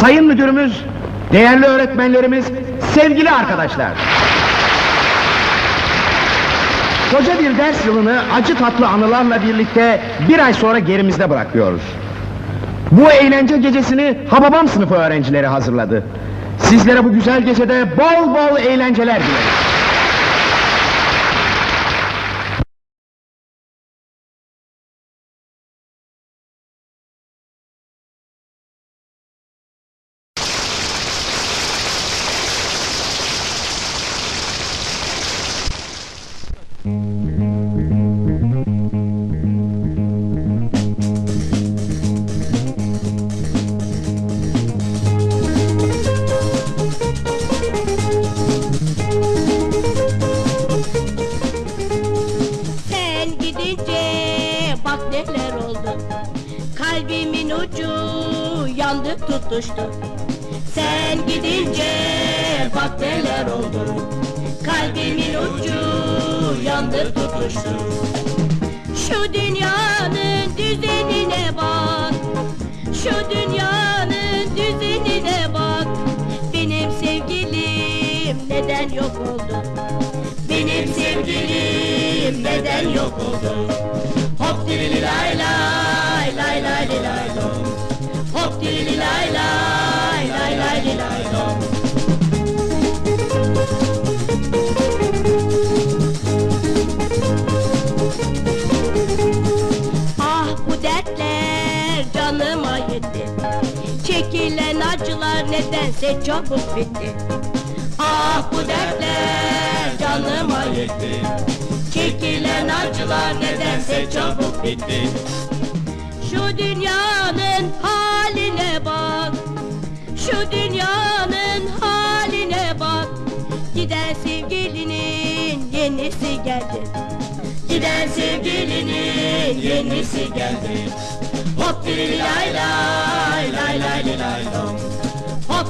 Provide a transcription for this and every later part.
Sayın müdürümüz, değerli öğretmenlerimiz, sevgili arkadaşlar. Koca bir ders yılını acı tatlı anılarla birlikte bir ay sonra gerimizde bırakıyoruz. Bu eğlence gecesini Hababam sınıfı öğrencileri hazırladı. Sizlere bu güzel gecede bol bol eğlenceler dileriz. Yandı tutuştu Sen gidince bak neler oldu Kalbimin ucu yandı tutuştu Şu dünyanın düzenine bak Şu dünyanın düzenine bak Benim sevgilim neden yok oldu benim sevgilim neden yok oldu? Hop dirili lay lay lay lay li lay lom. Nedense çabuk bitti Ah bu dertler canıma yetti Çekilen acılar nedense çabuk bitti Şu dünyanın haline bak Şu dünyanın haline bak Giden sevgilinin yenisi geldi Giden sevgilinin yenisi geldi Hop diri lay lay lay lay li lay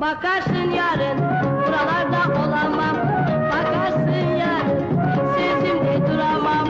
bakarsın yarın Buralarda olamam. Bakarsın yarın, sözümde duramam.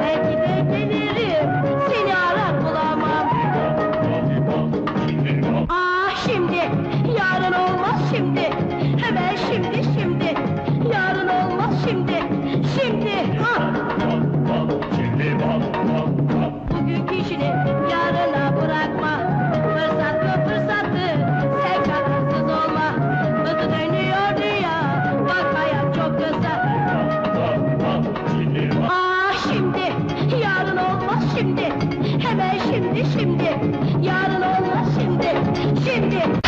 Belki de gelirim, seni arar bulamam. Ah şimdi, yarın olmaz şimdi. Hemen şimdi şimdi, yarın olmaz şimdi. Şimdi, ah! Chili bum bum Hemen şimdi şimdi. Yarın olmaz şimdi. Şimdi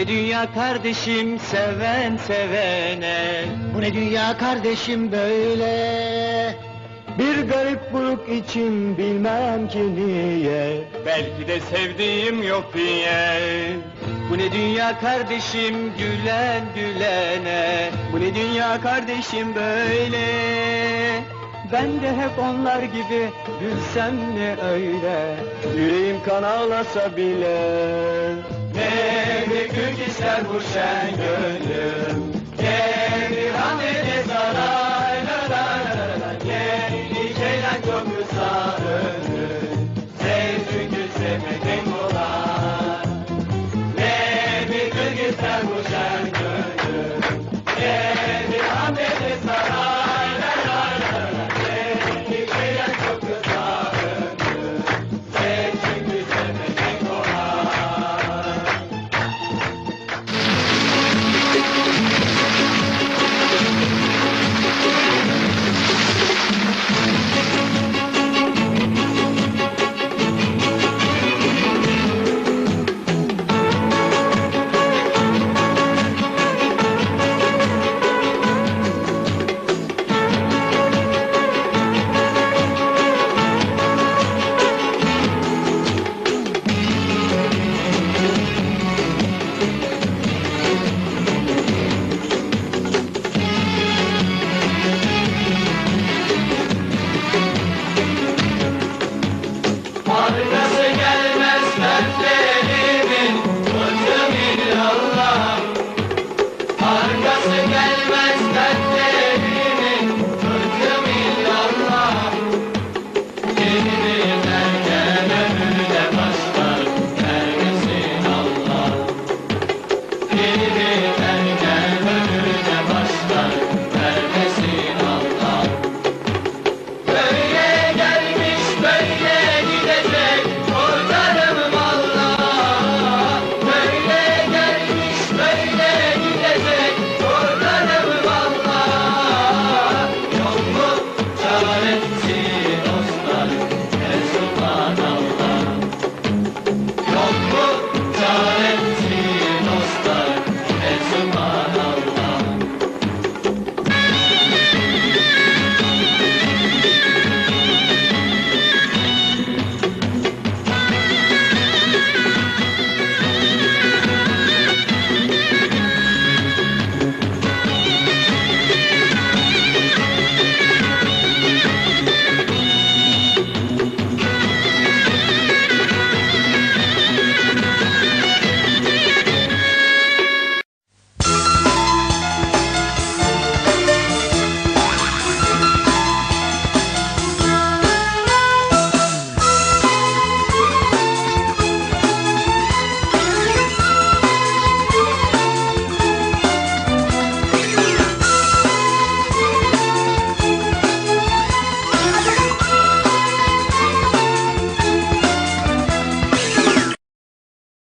Ne dünya kardeşim seven sevene Bu ne dünya kardeşim böyle. Bir garip buruk içim bilmem ki niye Belki de sevdiğim yok diye. Bu ne dünya kardeşim gülen gülene Bu ne dünya kardeşim böyle Ben de hep onlar gibi gülsem ne öyle? Yüreğim kan ağlasa bile. Ne gül ister bu şen gönlüm